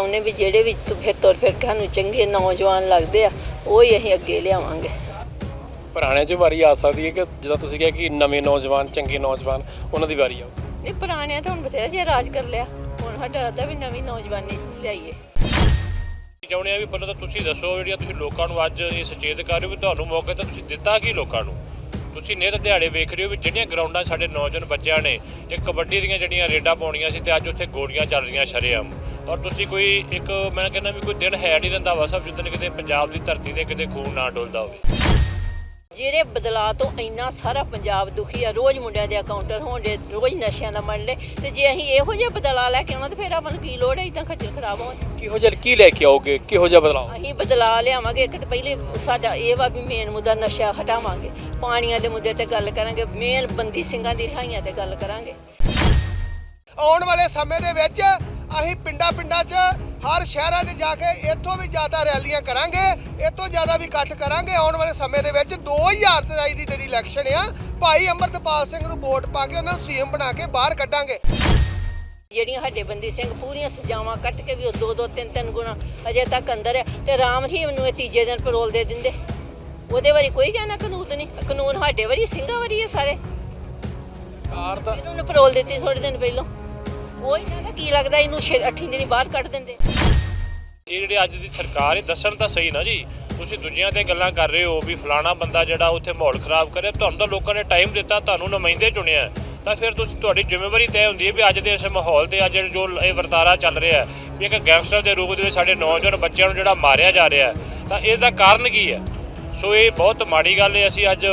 ਚਾਹੁੰਦੇ ਵੀ ਜਿਹੜੇ ਵੀ ਤੁ- ਫਿਰ ਤੁਰ ਫਿਰ ਕੇ ਸਾਨੂੰ ਚੰਗੇ ਨੌਜਵਾਨ ਲੱਗਦੇ ਆ ਉਹ ਹੀ ਅਸੀਂ ਅੱਗੇ ਲਿਆਵਾਂਗੇ। ਪੁਰਾਣਿਆਂ 'ਚ ਵਾਰੀ ਆ ਸਕਦੀ ਹੈ ਕਿ ਜਦੋਂ ਤੁਸੀਂ ਕਿਹਾ ਕਿ ਨਵੇਂ ਨੌਜਵਾਨ ਚੰਗੇ ਨੌਜਵਾਨ ਉਹਨਾਂ ਦੀ ਵਾਰੀ ਆਊ ਨਹੀਂ ਪੁਰਾਣਿਆਂ ਤਾਂ ਹੁਣ ਬਥੇਰਾ ਜੇ ਰਾਜ ਕਰ ਲਿਆ। ਹੁਣ ਸਾਡਾ ਅੱਧਾ ਵੀ ਨਵੀਂ ਨੌਜਵਾਨੀ ਲਿਆਈਏ। ਚਾਹੁੰਦੇ ਆ ਵੀ ਪਹਿਲਾਂ ਤਾਂ ਤੁਸੀਂ ਦੱਸੋ ਜਿਹੜੀਆਂ ਤੁਸੀਂ ਲੋਕਾਂ ਨੂੰ ਅੱਜ ਇਹ ਸੁਚੇਤ ਕਰ ਰਹੇ ਹੋ ਵੀ ਤੁਹਾਨੂੰ ਮੌਕੇ ਤਾਂ ਤੁਸੀਂ ਦਿੱਤਾ ਕੀ ਲੋਕਾਂ ਨੂੰ? ਤੁਸੀਂ ਨਿਤ ਦਿਹਾੜੇ ਵੇਖ ਰਹੇ ਹੋ ਵੀ ਜਿਹੜੀਆਂ ਗਰਾਊਂਡਾਂ ਸਾਡੇ ਨੌਜਵਾਨ ਬੱਚਿਆਂ ਨੇ ਇਹ ਕਬੱਡੀ ਦੀਆਂ ਜਿਹੜੀਆਂ ਰੇਡਾਂ ਪਾਉਣੀਆਂ ਸੀ ਤੇ ਅੱਜ ਉੱਥੇ ਗੋਲੀਆਂ ਚੱਲ ਰਹੀਆਂ ਸ਼ਰੇਆਮ। ਔਰ ਤੁਸੀਂ ਕੋਈ ਇੱਕ ਮੈਂ ਕਹਿੰਦਾ ਵੀ ਕੋਈ ਦਿਨ ਹੈ ਨਹੀਂ ਰਹਿੰਦਾ ਵਾ ਸਭ ਜਿੱਦਣ ਕਿਤੇ ਪੰਜਾਬ ਦੀ ਧਰਤੀ ਤੇ ਕਿਤੇ ਖੂਨ ਨਾ ਡੁੱਲਦਾ ਹੋਵੇ। ਜਿਹੜੇ ਬਦਲਾਅ ਤੋਂ ਇੰਨਾ ਸਾਰਾ ਪੰਜਾਬ ਦੁਖੀ ਆ ਰੋਜ਼ ਮੁੰਡਿਆਂ ਦੇ ਅਕਾਊਂਟਰ ਹੋਣ ਦੇ ਰੋਜ਼ ਨਸ਼ਿਆਂ ਦਾ ਮੰਨ ਲੈ ਤੇ ਜੇ ਅਸੀਂ ਇਹੋ ਜਿਹਾ ਬਦਲਾਅ ਲੈ ਕੇ ਆਉਣਾ ਤੇ ਫਿਰ ਆਪਾਂ ਨੂੰ ਕੀ ਲੋੜ ਹੈ ਇਦਾਂ ਖੱਜਲ ਖਰਾਬ ਹੋਣ? ਕਿਹੋ ਜਿਹਾ ਕੀ ਲੈ ਕੇ ਆਓਗੇ? ਕਿਹੋ ਜਿਹਾ ਬਦਲਾਅ? ਅਸੀਂ ਬਦਲਾਅ ਲਿਆਵਾਂਗੇ ਇੱਕ ਤੇ ਪਹਿਲੇ ਸਾਡਾ ਇਹ ਵਾ ਵੀ ਮੇਨ ਮੁੱਦਾ ਨਸ਼ਾ ਹਟਾਵਾਂਗੇ। ਪਾਣੀਆਂ ਦੇ ਮੁੱਦੇ ਤੇ ਗੱਲ ਕਰਾਂਗੇ ਮੇਨ ਬੰਦੀ ਸਿੰਘਾਂ ਦੀ ਰਿਹਾਈਆਂ ਤੇ ਗੱਲ ਕਰਾਂਗੇ। ਆਉਣ ਵਾਲੇ ਸਮੇਂ ਦੇ ਵਿੱਚ ਅਸੀਂ ਪਿੰਡਾਂ ਪਿੰਡਾਂ 'ਚ ਹਰ ਸ਼ਹਿਰਾਂ 'ਚ ਜਾ ਕੇ ਇੱਥੋਂ ਵੀ ਜ਼ਿਆਦਾ ਰੈਲੀਆਂ ਕਰਾਂਗੇ ਤੋਂ ਜ਼ਿਆਦਾ ਵੀ ਇਕੱਠ ਕਰਾਂਗੇ। ਆਉਣ ਵਾਲੇ ਸਮੇਂ ਦੇ ਵਿੱਚ 2023 ਦੀ ਜਿਹੜੀ ਇਲੈਕਸ਼ਨ ਆ ਭਾਈ ਅੰਮ੍ਰਿਤਪਾਲ ਸਿੰਘ ਨੂੰ ਵੋਟ ਪਾ ਕੇ ਉਹਨਾਂ ਨੂੰ ਸੀਐਮ ਬਣਾ ਕੇ ਬਾਹਰ ਕੱਢਾਂਗੇ। ਜਿਹੜੀਆਂ ਸਾਡੇ ਬੰਦੀ ਸਿੰਘ ਪੂਰੀਆਂ ਸਜ਼ਾਵਾਂ ਕੱਟ ਕੇ ਵੀ ਉਹ ਦੋ ਦੋ ਤਿੰਨ ਤਿੰਨ ਗੁਣਾ ਅਜੇ ਤੱਕ ਅੰਦਰ ਹੈ ਤੇ ਰਾਮ ਰਹੀਮ ਨੂੰ ਇਹ ਤੀਜੇ ਦਿਨ ਪਰੋਲ ਦੇ ਦਿੰਦੇ। ਉਹਦੇ ਬਾਰੇ ਕੋਈ ਕਹਿਣਾ ਕਾਨੂੰਨ ਨਹੀਂ। ਕਾਨੂੰਨ ਸਾਡੇ ਵਾਰੀ ਸਿੰਘਾਂ ਵਾਰੀ ਹੈ ਸਾਰੇ। ਕਾਰ ਤਾਂ ਇਹਨੂੰ ਪਰੋਲ ਦਿੱਤੀ ਥੋੜੇ ਦਿਨ ਪਹਿਲਾਂ। ਉਹ ਇਹਨਾਂ ਦਾ ਕੀ ਲੱਗਦਾ ਇਹਨੂੰ ਛੇ- ਅੱਠੀਂ ਦਿਨੀ ਬਾਹਰ ਕੱਢ ਦਿੰਦੇ। ਇਹ ਜਿਹੜੇ ਅੱਜ ਦੀ ਸਰਕਾਰ ਇਹ ਦੱਸਣ ਤਾਂ ਸਹੀ ਨਾ ਜੀ। ਤੁਸੀਂ ਦੂਜਿਆਂ ਤੇ ਗੱਲਾਂ ਕਰ ਰਹੇ ਹੋ ਵੀ ਫਲਾਣਾ ਬੰਦਾ ਜਿਹੜਾ ਉੱਥੇ ਮਾਹੌਲ ਖਰਾਬ ਕਰੇ, ਤੁਹਾਨੂੰ ਤਾਂ ਲੋਕਾਂ ਨੇ ਟਾਈਮ ਦਿੱਤਾ, ਤੁਹਾਨੂੰ ਨੁਮਾਇੰਦੇ ਚੁਣਿਆ। ਤਾਂ ਫਿਰ ਤੁਸੀਂ ਤੁਹਾਡੀ ਜ਼ਿੰਮੇਵਾਰੀ ਤੈਅ ਹੁੰਦੀ ਹੈ ਵੀ ਅੱਜ ਦੇ ਇਸ ਮਾਹੌਲ ਤੇ ਅੱਜ ਜੋ ਇਹ ਵਰਤਾਰਾ ਚੱਲ ਰਿਹਾ ਹੈ, ਵੀ ਇੱਕ ਗੈਂਗਸਟਰ ਦੇ ਰੂਪ ਦੇ ਵਿੱਚ ਸਾਡੇ ਨੌਜਵਾਨ ਬੱਚਿਆਂ ਨੂੰ ਜਿਹੜਾ ਮਾਰਿਆ ਜਾ ਰਿਹਾ ਤਾਂ ਇਸ ਦਾ ਕਾਰਨ ਕੀ ਹੈ? ਸੋ ਇਹ ਬਹੁਤ ਮਾੜੀ ਗੱਲ ਹੈ। ਅਸੀਂ ਅੱਜ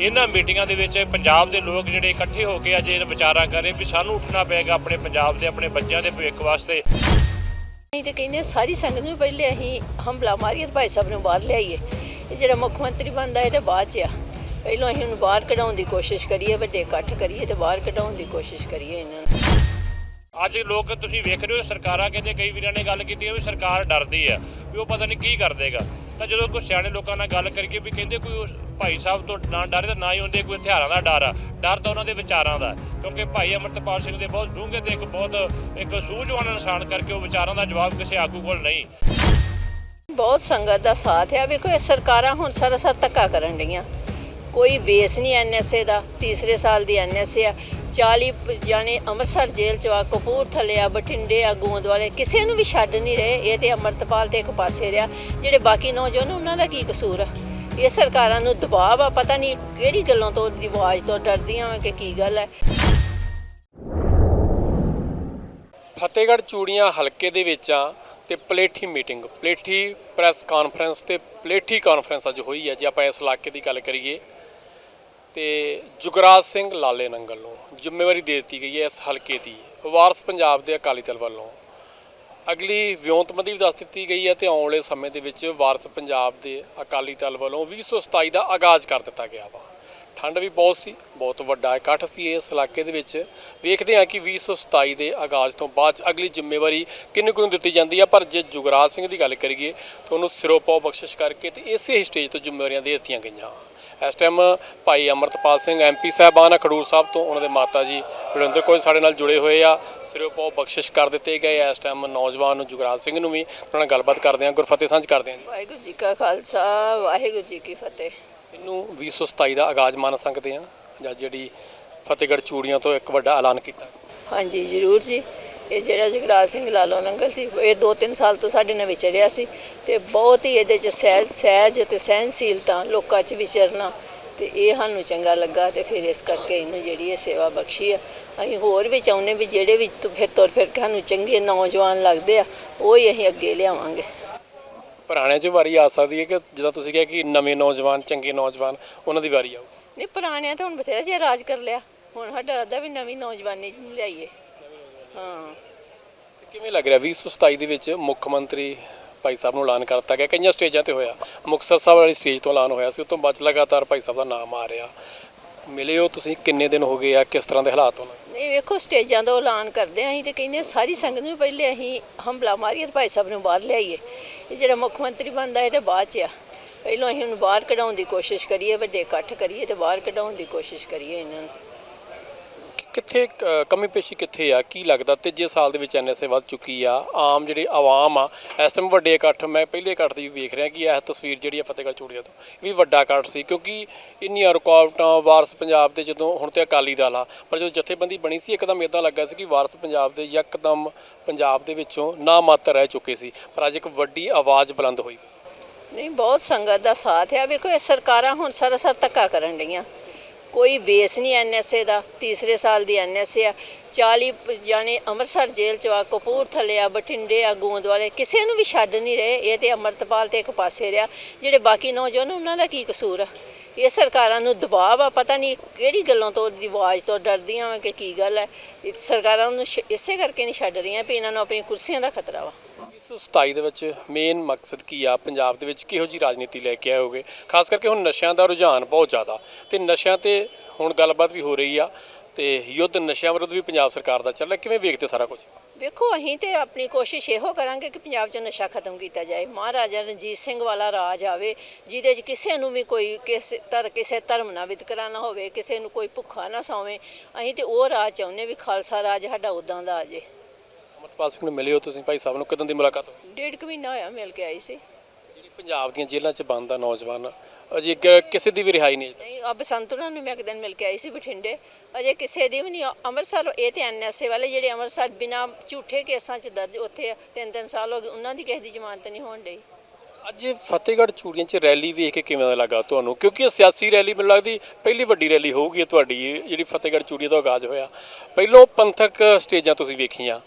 ਇਹਨਾਂ ਮੀਟਿੰਗਾਂ ਦੇ ਵਿੱਚ ਪੰਜਾਬ ਦੇ ਲੋਕ ਜਿਹੜੇ ਇਕੱਠੇ ਹੋ ਕੇ ਅੱਜ ਇਹ ਵਿਚਾਰਾਂ ਕਰ ਰਹੇ ਵੀ ਸਾਨੂੰ ਉੱਠਣਾ ਪਏਗਾ ਆਪਣੇ ਪੰਜਾਬ ਦੇ ਆਪਣੇ ਬੱਚਿਆਂ ਦੇ ਭਵਿੱਖ ਵਾਸਤੇ। ਅਸੀਂ ਤੇ ਕਹਿੰਦੇ ਸਾਰੀ ਸੰਗਤ ਨੂੰ ਪਹਿਲੇ ਅਸੀਂ ਹਮਲਾ ਮਾਰੀਏ ਤੇ ਭਾਈ ਸਾਹਿਬ ਨੂੰ ਬਾਹਰ ਲਿਆਈਏ। ਇਹ ਜਿਹੜਾ ਮੁੱਖ ਮੰਤਰੀ ਬਣਦਾ ਇਹ ਤੇ ਬਾਅਦ ਚ ਆ। ਪਹਿਲਾਂ ਅਸੀਂ ਉਹਨੂੰ ਬਾਹਰ ਕਢਾਉਣ ਦੀ ਕੋਸ਼ਿਸ਼ ਕਰੀਏ ਵੱਡੇ ਇਕੱਠ ਕਰੀਏ ਤੇ ਬਾਹਰ ਕਢਾਉਣ ਦੀ ਕੋਸ਼ਿਸ਼ ਕਰੀਏ ਇਹਨਾਂ ਨੂੰ। ਅੱਜ ਲੋਕ ਤੁਸੀਂ ਵੇਖ ਰਹੇ ਹੋ ਸਰਕਾਰਾਂ ਕਹਿੰਦੇ ਕਈ ਵੀਰਾਂ ਨੇ ਗੱਲ ਕੀਤੀ ਹੈ ਵੀ ਸਰਕਾਰ ਡਰਦੀ ਹੈ ਵੀ ਉਹ ਪਤਾ ਨਹੀਂ ਕੀ ਕਰ ਦੇਗਾ। ਤਾਂ ਜਦੋਂ ਕੋਈ ਸਿਆਣੇ ਲੋਕਾਂ ਨਾਲ ਗੱਲ ਕਰੀਏ ਵੀ ਕਹਿੰਦੇ ਕੋਈ ਭਾਈ ਸਾਹਿਬ ਤੋਂ ਨਾ ਡਰੇ ਤਾਂ ਨਾ ਹੀ ਹੁੰਦੇ ਕੋਈ ਹਥਿਆਰਾਂ ਦਾ ਡਰ ਆ। ਡਰ ਤਾਂ ਉਹਨਾਂ ਦੇ ਵਿਚਾਰਾਂ ਦਾ ਕਿਉਂਕਿ ਭਾਈ ਅਮਰਤਪਾਲ ਸਿੰਘ ਦੇ ਬਹੁਤ ਡੂੰਘੇ ਤੇ ਇੱਕ ਬਹੁਤ, ਇੱਕ ਸੂਝਵਾਨ ਇਨਸਾਨ ਕਰਕੇ ਉਹ ਵਿਚਾਰਾਂ ਦਾ ਜਵਾਬ ਕਿਸੇ ਆਗੂ ਕੋਲ ਨਹੀਂ। ਬਹੁਤ ਸੰਗਤ ਦਾ ਸਾਥ ਹੈ ਵੇਖੋ, ਇਹ ਸਰਕਾਰਾਂ ਹੁਣ ਸਰਸਰ ਧੱਕਾ ਕਰਨ ਡੀਆਂ ਕੋਈ ਬੇਸ ਨਹੀਂ ਐਨਐਸਏ ਦਾ, ਤੀਸਰੇ ਸਾਲ ਦੀ ਐਨਐਸਏ ਆ। 40 ਜਾਣੇ ਅੰਮ੍ਰਿਤਸਰ ਜੇਲ੍ਹ ਚ ਆ, ਕਪੂਰਥਲੇ ਆ, ਬਠਿੰਡੇ ਆ, ਗੋਂਦਵਾਲੇ। ਕਿਸੇ ਨੂੰ ਵੀ ਛੱਡ ਨਹੀਂ ਰਹੇ। ਇਹ ਤੇ ਅਮਰਤਪਾਲ ਤੇ ਇੱਕ ਪਾਸੇ ਰਿਹਾ। ਜਿਹੜੇ ਬਾਕੀ ਨੌਜਵਾਨ, ਉਹਨਾਂ ਦਾ ਕੀ ਕਸੂਰ ਆ? ਇਹ ਸਰਕਾਰਾਂ ਨੂੰ ਦਬਾਅ ਆ ਪਤਾ ਨਹੀਂ ਕਿਹੜੀ ਗੱਲੋਂ ਤੋਂ ਦੀ ਆਵਾਜ਼ ਤੋਂ ਡਰਦੀਆਂ ਵਾਂ ਕਿ ਕੀ ਗੱਲ ਹੈ ਫਤਿਹਗੜ੍ਹ ਚੂੜੀਆਂ ਹਲਕੇ ਦੇ ਵਿੱਚ ਆ ਤੇ ਪਲੇਠੀ ਮੀਟਿੰਗ। ਪਲੇਠੀ ਪ੍ਰੈਸ ਕਾਨਫਰੰਸ ਤੇ ਪਲੇਠੀ ਕਾਨਫਰੰਸ ਅੱਜ ਹੋਈ ਹੈ ਜੇ ਆਪਾਂ ਇਸ ਇਲਾਕੇ ਦੀ ਗੱਲ ਕਰੀਏ ਤੇ ਜੁਗਰਾਜ ਸਿੰਘ ਲਾਲੇ ਨੰਗਲ ਨੂੰ ਜ਼ਿੰਮੇਵਾਰੀ ਦੇ ਦਿੱਤੀ ਗਈ ਹੈ ਇਸ ਹਲਕੇ ਦੀ। ਵਾਰਸ ਪੰਜਾਬ ਦੇ ਅਕਾਲੀ ਦਲ ਵੱਲੋਂ ਅਗਲੀ ਵਿਉਂਤਬੰਦੀ ਵੀ ਦੱਸ ਦਿੱਤੀ ਗਈ ਹੈ ਤੇ ਆਉਣ ਵਾਲੇ ਸਮੇਂ ਦੇ ਵਿੱਚ ਵਾਰਸ ਪੰਜਾਬ ਦੇ ਅਕਾਲੀ ਦਲ ਵੱਲੋਂ 2027 ਦਾ ਆਗਾਜ਼ ਕਰ ਦਿੱਤਾ ਗਿਆ ਵਾ। ਠੰਡ ਵੀ ਬਹੁਤ ਸੀ, ਬਹੁਤ ਵੱਡਾ ਇਕੱਠ ਸੀ ਇਸ ਇਲਾਕੇ ਦੇ ਵਿੱਚ। ਵੇਖਦੇ ਹਾਂ ਕਿ 2027 ਦੇ ਆਗਾਜ਼ ਤੋਂ ਬਾਅਦ 'ਚ ਅਗਲੀ ਜ਼ਿੰਮੇਵਾਰੀ ਕਿਹਨੂੰ ਕਿਹਨੂੰ ਦਿੱਤੀ ਜਾਂਦੀ ਹੈ ਪਰ ਜੇ ਜੁਗਰਾਜ ਸਿੰਘ ਦੀ ਗੱਲ ਕਰੀਏ ਤਾਂ ਉਹਨੂੰ ਸਿਰੋਪਾਓ ਬਖਸ਼ਿਸ਼ ਕਰਕੇ ਤੇ ਇਸੇ ਹੀ ਸਟੇਜ ਤੋਂ ਜ਼ਿੰਮੇਵਾਰੀਆਂ ਦੇ ਦਿੱਤੀਆਂ ਗਈਆਂ। ਇਸ ਟਾਈਮ ਭਾਈ ਅਮਰਤਪਾਲ ਸਿੰਘ ਐਮਪੀ ਸਾਹਿਬਾਨ ਆ ਖਡੂਰ ਸਾਹਿਬ ਤੋਂ ਉਹਨਾਂ ਦੇ ਮਾਤਾ ਜੀ ਵਰਿੰਦਰ ਕੌਰ ਸਾਡੇ ਨਾਲ ਜੁੜੇ ਹੋਏ ਆ। ਸਿਰੋਪਾਓ ਬਖਸ਼ਿਸ਼ ਕਰ ਦਿੱਤੇ ਗਏ ਆ। ਇਸ ਟਾਈਮ ਨੌਜਵਾਨ ਨੂੰ ਜੁਗਰਾਜ ਸਿੰਘ ਨੂੰ ਵੀ ਉਹਨਾਂ ਨਾਲ ਗੱਲਬਾਤ ਕਰਦੇ ਹਾਂ ਗੁਰਫਤਿਹ ਸਾਂਝ ਕਰਦੇ ਹਾਂ ਜੀ। ਵਾਹਿਗੁਰੂ ਜੀ ਕਾ ਖਾਲਸਾ ਵਾਹਿਗੁਰੂ ਜੀ ਕੀ ਫਤਿਹ। ਇਹਨੂੰ 2027 ਦਾ ਆਗਾਜ਼ ਮੰਨ ਸਕਦੇ ਆ ਜਾਂ ਜਿਹੜੀ ਫਤਿਹਗੜ੍ਹ ਚੂੜੀਆਂ ਤੋਂ ਇੱਕ ਵੱਡਾ ਐਲਾਨ ਕੀਤਾ। ਹਾਂਜੀ ਜ਼ਰੂਰ ਜੀ। ਇਹ ਜਿਹੜਾ ਜਗਰਾਜ ਸਿੰਘ ਲਾਲੋ ਨੰਗਲ ਸੀ ਇਹ 2-3 ਸਾਲ ਤੋਂ ਸਾਡੇ ਨਾਲ ਵਿਚਰਿਆ ਸੀ ਤੇ ਬਹੁਤ ਹੀ ਇਹਦੇ ਚ ਸਹਿਜ ਸਹਿਜ ਤੇ ਸਹਿਨਸ਼ੀਲਤਾ ਲੋਕਾਂ ਚ ਵਿਚਰਨਾ ਤੇ ਇਹ ਸਾਨੂੰ ਚੰਗਾ ਲੱਗਾ ਤੇ ਫਿਰ ਇਸ ਕਰਕੇ ਇਹਨੂੰ ਜਿਹੜੀ ਇਹ ਸੇਵਾ ਬਖਸ਼ੀ ਆ। ਅਸੀਂ ਹੋਰ ਵੀ ਚਾਹੁੰਦੇ ਵੀ ਜਿਹੜੇ ਵੀ ਫਿਰ ਤੁਰ ਫਿਰ ਕੇ ਸਾਨੂੰ ਚੰਗੇ ਨੌਜਵਾਨ ਲੱਗਦੇ ਆ ਉਹ ਹੀ ਅਸੀਂ ਅੱਗੇ ਲਿਆਵਾਂਗੇ। ਪੁਰਾਣਿਆਂ 'ਚ ਵਾਰੀ ਆ ਸਕਦੀ ਹੈ ਕਿ ਜਦੋਂ ਤੁਸੀਂ ਕਿਹਾ ਕਿ ਨਵੇਂ ਨੌਜਵਾਨ ਚੰਗੇ ਨੌਜਵਾਨ ਉਹਨਾਂ ਦੀ ਵਾਰੀ ਆਊ? ਨਹੀਂ ਪੁਰਾਣਿਆਂ ਤਾਂ ਹੁਣ ਬਥੇਰਾ ਜੇ ਰਾਜ ਕਰ ਲਿਆ। ਹੁਣ ਸਾਡਾ ਅੱਧਾ ਵੀ ਨਵੀਂ ਨੌਜਵਾਨੀ ਲਿਆਈਏ। ਹਾਂ। ਤੇ ਕਿਵੇਂ ਲੱਗ ਰਿਹਾ? 2027 ਦੇ ਵਿੱਚ ਮੁੱਖ ਮੰਤਰੀ ਭਾਈ ਸਾਹਿਬ ਨੂੰ ਐਲਾਨ ਕਰਤਾ ਗਿਆ। ਕਈਆਂ ਸਟੇਜਾਂ ਤੇ ਹੋਇਆ। ਮੁਕਤਸਰ ਸਾਹਿਬ ਵਾਲੀ ਸਟੇਜ ਤੋਂ ਐਲਾਨ ਹੋਇਆ ਸੀ। ਉਸ ਤੋਂ ਬਾਅਦ ਲਗਾਤਾਰ ਭਾਈ ਸਾਹਿਬ ਦਾ ਨਾਮ ਆ ਰਿਹਾ। ਮਿਲੇ ਹੋ ਤੁਸੀਂ? ਕਿੰਨੇ ਦਿਨ ਹੋ ਗਏ ਆ? ਕਿਸ ਤਰ੍ਹਾਂ ਦੇ ਹਾਲਾਤ ਹੋਣ? ਨਹੀਂ ਵੇਖੋ ਸਟੇਜਾਂ ਦਾ ਐਲਾਨ ਕਰਦੇ ਆਂ ਅਸੀਂ ਤੇ ਕਹਿੰਦੇ ਸਾਰੀ ਸੰਗਤ ਨੂੰ ਪਹਿਲੇ ਅਸੀਂ ਹਮਲਾ ਮਾਰੀਏ ਭਾਈ ਸਾਹਿਬ ਨੂੰ ਬਾਹਰ ਲਿਆਈਏ। ਇਹ ਜਿਹੜਾ ਮੁੱਖ ਮੰਤਰੀ ਬਣਦਾ ਇਹ ਤੇ ਬਾਅਦ ਚ ਆ। ਪਹਿਲਾਂ ਅਸੀਂ ਉਹਨੂੰ ਬਾਹਰ ਕਢਾਉਣ ਦੀ ਕੋਸ਼ਿਸ਼ ਕਰੀਏ ਵੱਡੇ ਇਕੱਠ ਕਰੀਏ ਤੇ ਬਾਹਰ ਕਢਾਉਣ ਦੀ ਕੋਸ਼ਿਸ਼ ਕਰੀਏ ਇਹਨਾਂ ਨੂੰ। ਕਿੱਥੇ ਕ- ਕਮੀ ਪੇਸ਼ੀ ਕਿੱਥੇ ਆ? ਕੀ ਲੱਗਦਾ? ਤੀਜੇ ਸਾਲ ਦੇ ਵਿੱਚ ਐਨਐਸਏ ਵੱਧ ਚੁੱਕੀ ਆ। ਆਮ ਜਿਹੜੇ ਆਵਾਮ ਆ, ਇਸ ਟਾਈਮ ਵੱਡੇ ਇਕੱਠ, ਮੈਂ ਪਹਿਲੇ ਇਕੱਠ ਦੀ ਵੇਖ ਰਿਹਾ ਕਿ ਇਹ ਤਸਵੀਰ ਜਿਹੜੀ ਆ ਫਤਿਹਗੜ੍ਹ ਚੂੜੀਆਂ ਤੋਂ ਇਹ ਵੀ ਵੱਡਾ ਇਕੱਠ ਸੀ, ਕਿਉਂਕਿ ਇੰਨੀਆਂ ਰੁਕਾਵਟਾਂ, ਵਾਰਸ ਪੰਜਾਬ ਦੇ ਜਦੋਂ, ਹੁਣ ਤੇ ਅਕਾਲੀ ਦਲ ਆ, ਪਰ ਜਦੋਂ ਜਥੇਬੰਦੀ ਬਣੀ ਸੀ, ਇੱਕਦਮ ਇਦਾਂ ਲੱਗਾ ਸੀ ਕਿ ਵਾਰਸ ਪੰਜਾਬ ਦੇ ਯਕਦਮ ਪੰਜਾਬ ਦੇ ਵਿੱਚੋਂ ਨਾ ਮਾਤਰ ਰਹਿ ਚੁੱਕੇ ਸੀ, ਪਰ ਅੱਜ ਇੱਕ ਵੱਡੀ ਆਵਾਜ਼ ਬੁਲੰਦ ਹੋਈ। ਨਹੀਂ, ਬਹੁਤ ਸੰਗਤ ਦਾ ਸਾਥ ਹੈ ਵੇਖੋ, ਇਹ ਸਰਕਾਰਾਂ ਹੁਣ ਸਰਾਸਰ ਧੱਕਾ ਕਰਨ ਡੀਆਂ ਕੋਈ ਬੇਸ ਨਹੀਂ ਐਨਐਸਏ ਦਾ, ਤੀਸਰੇ ਸਾਲ ਦੀ ਐਨਐਸਏ ਆ। 40 ਪ- ਜਾਣੇ ਅੰਮ੍ਰਿਤਸਰ ਜੇਲ੍ਹ ਚ ਆ, ਕਪੂਰਥਲੇ ਆ, ਬਠਿੰਡੇ ਆ, ਗੋਂਦਵਾਲੇ, ਕਿਸੇ ਨੂੰ ਵੀ ਛੱਡ ਨਹੀਂ ਰਹੇ। ਇਹ ਤੇ ਅਮਰਤਪਾਲ ਤੇ ਇੱਕ ਪਾਸੇ ਰਿਹਾ, ਜਿਹੜੇ ਬਾਕੀ ਨੌਜਵਾਨ, ਉਹਨਾਂ ਦਾ ਕੀ ਕਸੂਰ ਆ? ਇਹ ਸਰਕਾਰਾਂ ਨੂੰ ਦਬਾਅ ਆ ਪਤਾ ਨਹੀਂ ਕਿਹੜੀ ਗੱਲਾਂ ਤੋਂ ਦੀ ਆਵਾਜ਼ ਤੋਂ ਡਰਦੀਆਂ ਵਾ ਕਿ ਕੀ ਗੱਲ ਹੈ ਸਰਕਾਰਾਂ ਨੂੰ ਇਸੇ ਕਰਕੇ ਨਹੀਂ ਛੱਡ ਰਹੀਆਂ ਵੀ ਇਹਨਾਂ ਨੂੰ ਆਪਣੀ ਕੁਰਸੀਆਂ ਦਾ ਖਤਰਾ ਵਾ। 1927 ਦੇ ਵਿੱਚ ਮੇਨ ਮਕਸਦ ਕੀ ਆ? ਪੰਜਾਬ ਦੇ ਵਿੱਚ ਕਿਹੋ ਜੀ ਰਾਜਨੀਤੀ ਲੈ ਕੇ ਆਏ ਖਾਸ ਕਰਕੇ ਹੁਣ ਨਸ਼ਿਆਂ ਦਾ ਰੁਝਾਨ ਬਹੁਤ ਜ਼ਿਆਦਾ। ਤੇ ਨਸ਼ਿਆਂ ਤੇ ਹੁਣ ਗੱਲਬਾਤ ਵੀ ਹੋ ਰਹੀ ਆ ਤੇ ਯੁੱਧ ਨਸ਼ਿਆਂ ਵਿਰੁੱਧ ਵੀ ਪੰਜਾਬ ਸਰਕਾਰ ਦਾ ਚੱਲ ਰਿਹਾ। ਕਿਵੇਂ ਵੇਖਦੇ ਸਾਰਾ ਕੁਝ? ਵੇਖੋ, ਅਸੀਂ ਤੇ ਆਪਣੀ ਕੋਸ਼ਿਸ਼ ਇਹੋ ਕਰਾਂਗੇ ਕਿ ਪੰਜਾਬ 'ਚ ਨਸ਼ਾ ਖਤਮ ਕੀਤਾ ਜਾਏ। ਮਹਾਰਾਜਾ ਰਣਜੀਤ ਸਿੰਘ ਵਾਲਾ ਰਾਜ ਆਵੇ, ਜਿਹਦੇ 'ਚ ਕਿਸੇ ਨੂੰ ਵੀ ਕੋਈ ਕਿਸੇ ਧਰ, ਕਿਸੇ ਧਰਮ ਨਾਲ ਵਿਤਕਰਾ ਨਾ ਹੋਵੇ, ਕਿਸੇ ਨੂੰ ਕੋਈ ਭੁੱਖਾ ਨਾ ਸੌਵੇ। ਅਸੀਂ ਤੇ ਉਹ ਰਾਜ ਚਾਹੁੰਦੇ ਵੀ ਖਾਲਸਾ ਰਾਜ ਸਾਡਾ ਉਦਾਂ ਦਾ ਆ ਜੇ ਅਮਰਪਾਲ ਸਿੰਘ ਨੂੰ ਮਿਲੇ ਹੋ ਤੁਸੀਂ? ਭਾਈ ਸਾਹਿਬ ਨੂੰ ਕਦੋਂ ਦੀ ਮੁਲਾਕਾਤ ਹੋਈ? ਡੇਢ ਕੁ ਮਹੀਨਾ ਹੋਇਆ ਮਿਲ ਕੇ ਆਈ ਸੀ। ਜਿਹੜੀ ਪੰਜਾਬ ਦੀਆਂ ਜੇਲ੍ਹਾਂ 'ਚ ਬੰਦ ਆ ਨੌਜਵਾਨ ਅਜੇ ਕ- ਕਿਸੇ ਦੀ ਵੀ ਰਿਹਾਈ ਨਹੀਂ ਨਹੀਂ ਆ ਬਸੰਤ ਉਹਨਾਂ ਨੂੰ ਮੈਂ ਇੱਕ ਦਿਨ ਮਿਲ ਕੇ ਆਈ ਸੀ ਬਠਿੰਡੇ। ਅਜੇ ਕਿਸੇ ਦੀ ਵੀ ਨਹੀਂ ਅੰਮ੍ਰਿਤਸਰ ਇਹ ਤੇ ਐਨਐਸਏ ਵਾਲੇ ਜਿਹੜੇ ਅੰਮ੍ਰਿਤਸਰ ਬਿਨਾ ਝੂਠੇ ਕੇਸਾਂ 'ਚ ਦਰਜ ਉੱਥੇ ਤਿੰਨ ਤਿੰਨ ਸਾਲ ਹੋ ਗਏ ਉਹਨਾਂ ਦੀ ਕਿਸੇ ਦੀ ਜ਼ਮਾਨਤ ਨਹੀਂ ਹੋਣ ਡਈ। ਅੱਜ ਫਤਿਹਗੜ੍ਹ ਚੂੜੀਆਂ 'ਚ ਰੈਲੀ ਵੇਖ ਕੇ ਕਿਵੇਂ ਦਾ ਲੱਗਾ ਤੁਹਾਨੂੰ? ਕਿਉਂਕਿ ਇਹ ਸਿਆਸੀ ਰੈਲੀ ਮੈਨੂੰ ਲੱਗਦੀ ਪਹਿਲੀ ਵੱਡੀ ਰੈਲੀ ਹੋਊਗੀ ਇਹ ਤੁਹਾਡੀ ਇਹ ਜਿਹੜੀ ਫਤਿਹਗੜ੍ਹ ਚੂੜੀਆਂ ਤੋਂ ਆਗਾਜ਼ ਹੋਇਆ। ਪਹਿਲੋਂ ਪੰਥਕ ਸਟੇਜਾਂ ਤੁਸੀਂ ਵੇਖੀਆਂ।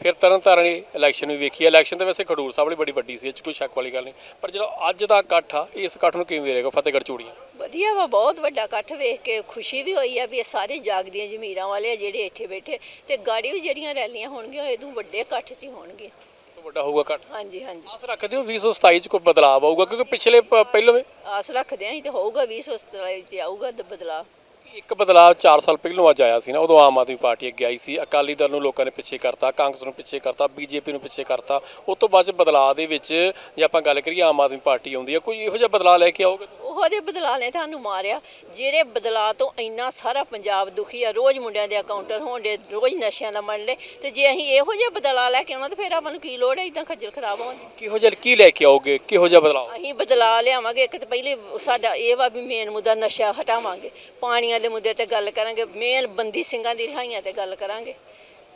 ਫਿਰ ਤਰਨਤਾਰਨ ਇਲੈਕਸ਼ਨ ਵੀ ਵੇਖੀ। ਇਲੈਕਸ਼ਨ ਤਾਂ ਵੈਸੇ ਖਡੂਰ ਸਾਹਿਬ ਵਾਲੀ ਬੜੀ ਵੱਡੀ ਸੀ ਇਹ 'ਚ ਕੋਈ ਸ਼ੱਕ ਵਾਲੀ ਗੱਲ ਨਹੀਂ। ਪਰ ਜਿਹੜਾ ਅੱਜ ਦਾ ਇਕੱਠ ਆ ਇਸ ਇਕੱਠ ਨੂੰ ਕਿਵੇਂ ਵੇਖੇਗਾ ਫਤਿਹਗੜ੍ਹ ਚੂੜੀਆਂ? ਵਧੀਆ ਵਾ ਬਹੁਤ ਵੱਡਾ ਇਕੱਠ ਵੇਖ ਕੇ ਖੁਸ਼ੀ ਵੀ ਹੋਈ ਆ ਵੀ ਇਹ ਸਾਰੇ ਜਾਗਦੀਆਂ ਜ਼ਮੀਰਾਂ ਵਾਲੇ ਆ ਜਿਹੜੇ ਇੱਥੇ ਬੈਠੇ। ਤੇ ਗਾੜੀ ਵੀ ਜਿਹੜੀਆਂ ਰੈਲੀਆਂ ਹੋਣਗੀਆਂ ਇਹਦੋਂ ਵੱਡੇ ਇਕੱਠ 'ਚ ਹੀ ਹੋਣਗੇ। ਵੱਡਾ ਹੋਊਗਾ ਇਕੱਠ? ਹਾਂਜੀ ਹਾਂਜੀ। ਆਸ ਰੱਖਦੇ ਹੋ 2027 'ਚ ਕੋਈ ਬਦਲਾਅ ਆਊਗਾ? ਕਿਉਂਕਿ ਪਿਛਲੇ ਪ- ਪਹਿਲੋਂ ਵੀ? ਆਸ ਰੱਖਦੇ ਆਂ ਇਹ ਤੇ ਹੋਊਗਾ 2027 'ਚ ਆਊਗਾ ਦ- ਬਦਲਾਅ। ਇੱਕ ਬਦਲਾਅ 4 ਸਾਲ ਪਹਿਲਾਂ ਅੱਜ ਆਇਆ ਸੀ ਨਾ, ਉਦੋਂ ਆਮ ਆਦਮੀ ਪਾਰਟੀ ਅੱਗੇ ਆਈ ਸੀ। ਅਕਾਲੀ ਦਲ ਨੂੰ ਲੋਕਾਂ ਨੇ ਪਿੱਛੇ ਕਰਤਾ, ਕਾਂਗਰਸ ਨੂੰ ਪਿੱਛੇ ਕਰਤਾ, ਬੀਜੇਪੀ ਨੂੰ ਪਿੱਛੇ ਕਰਤਾ। ਉਸ ਤੋਂ ਬਾਅਦ 'ਚ ਬਦਲਾਅ ਦੇ ਵਿੱਚ ਜੇ ਆਪਾਂ ਗੱਲ ਕਰੀਏ, ਆਮ ਆਦਮੀ ਪਾਰਟੀ ਆਉਂਦੀ ਹੈ। ਕੋਈ ਇਹੋ ਜਿਹਾ ਬਦਲਾਅ ਲੈ ਕੇ ਆਓਗੇ ਉਹਦੇ ਬਦਲਾਅ ਨੇ ਤੁਹਾਨੂੰ ਮਾਰਿਆ। ਜਿਹੜੇ ਬਦਲਾਅ ਤੋਂ ਇੰਨਾ ਸਾਰਾ ਪੰਜਾਬ ਦੁਖੀ ਆ ਰੋਜ਼ ਮੁੰਡਿਆਂ ਦੇ ਅਕਾਊਂਟਰ ਹੋਣ ਦੇ ਰੋਜ਼ ਨਸ਼ਿਆਂ ਦਾ ਮਰ ਲੈ ਤੇ ਜੇ ਅਸੀਂ ਇਹੋ ਜਿਹਾ ਬਦਲਾਅ ਲੈ ਕੇ ਆਉਣਾ ਤੇ ਫਿਰ ਆਪਾਂ ਨੂੰ ਕੀ ਲੋੜ ਹੈ? ਇਦਾਂ ਖੱਜਲ ਖਰਾਬ ਹੋਣ ਦੀ। ਕਿਹੋ ਜਿਹਾ ਕੀ ਲੈ ਕੇ ਆਓਗੇ? ਕਿਹੋ ਜਿਹਾ ਬਦਲਾਅ? ਅਸੀਂ ਬਦਲਾ ਲਿਆਵਾਂਗੇ। ਇੱਕ ਤੇ ਪਹਿਲੇ ਸਾਡਾ ਇਹ ਵਾ ਵੀ ਮੇਨ ਮੁੱਦਾ ਨਸ਼ਾ ਹਟਾਵਾਂਗੇ। ਪਾਣੀਆਂ ਦੇ ਮੁੱਦੇ ਤੇ ਗੱਲ ਕਰਾਂਗੇ। ਮੇਨ ਬੰਦੀ ਸਿੰਘਾਂ ਦੀ ਰਿਹਾਈਆਂ ਤੇ ਗੱਲ ਕਰਾਂਗੇ।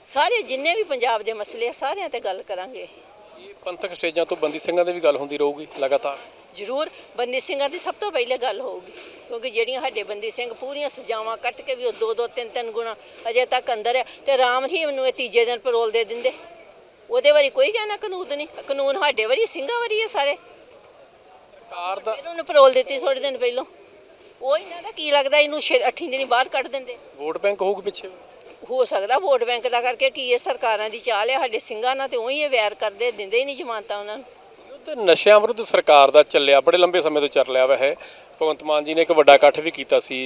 ਸਾਰੇ ਜਿੰਨੇ ਵੀ ਪੰਜਾਬ ਦੇ ਮਸਲੇ ਆ ਸਾਰਿਆਂ ਤੇ ਗੱਲ ਕਰਾਂਗੇ ਇਹ ਪੰਥਕ ਸਟੇਜਾਂ ਤੋਂ ਬੰਦੀ ਸਿੰਘਾਂ ਦੀ ਵੀ ਗੱਲ ਹੁੰਦੀ ਰਹੂਗੀ ਲਗਾਤਾਰ। ਜ਼ਰੂਰ ਬੰਦੀ ਸਿੰਘਾਂ ਦੀ ਸਭ ਤੋਂ ਪਹਿਲੇ ਗੱਲ ਹੋਊਗੀ ਕਿਉਂਕਿ ਜਿਹੜੀਆਂ ਸਾਡੇ ਬੰਦੀ ਸਿੰਘ ਪੂਰੀਆਂ ਸਜ਼ਾਵਾਂ ਕੱਟ ਕੇ ਵੀ ਉਹ ਦੋ ਦੋ ਤਿੰਨ ਤਿੰਨ ਗੁਣਾ ਅਜੇ ਤੱਕ ਅੰਦਰ ਆ ਤੇ ਰਾਮ ਰਹੀਮ ਨੂੰ ਇਹ ਤੀਜੇ ਦਿਨ ਪਰੋਲ ਦੇ ਦਿੰਦੇ। ਉਹਦੇ ਵਾਰੀ ਕੋਈ ਕਹਿਣਾ ਕਾਨੂੰਨ ਨਹੀਂ ਕਾਨੂੰਨ ਸਾਡੇ ਵਾਰੀ ਸਿੰਘਾਂ ਵਾਰੀ ਹੈ ਸਾਰੇ। ਸਰਕਾਰ ਦਾ ਉਹਨੂੰ ਪਰੋਲ ਦਿੱਤੀ ਥੋੜੇ ਦਿਨ ਪਹਿਲਾਂ। ਉਹ ਇਹਨਾਂ ਦਾ ਕੀ ਲੱਗਦਾ ਇਹਨੂੰ ਛੇ- ਅੱਠੀਂ ਦਿਨੀ ਬਾਹਰ ਕੱਢ ਦਿੰਦੇ। ਵੋਟ ਬੈਂਕ ਹੋਊਗੀ ਪਿੱਛੇ? ਹੋ ਸਕਦਾ ਵੋਟ ਬੈਂਕ ਦਾ ਕਰਕੇ ਕੀ ਇਹ ਸਰਕਾਰਾਂ ਦੀ ਚਾਲ ਹੈ ਸਾਡੇ ਸਿੰਘਾਂ ਨਾਲ ਤੇ ਉਹੀ ਇਹ ਵੈਰ ਕਰਦੇ ਦਿੰਦੇ ਹੀ ਨਹੀਂ ਜ਼ਮਾਨਤਾਂ ਉਹਨਾਂ ਨੂੰ। ਯੁੱਧ ਨਸ਼ਿਆਂ ਵਿਰੁੱਧ ਸਰਕਾਰ ਦਾ ਚੱਲਿਆ, ਬੜੇ ਲੰਬੇ ਸਮੇਂ ਤੋਂ ਚੱਲ ਰਿਹਾ ਵਾ ਹੈ ਭਗਵੰਤ ਮਾਨ ਜੀ ਨੇ ਇੱਕ ਵੱਡਾ ਇਕੱਠ ਵੀ ਕੀਤਾ ਸੀ,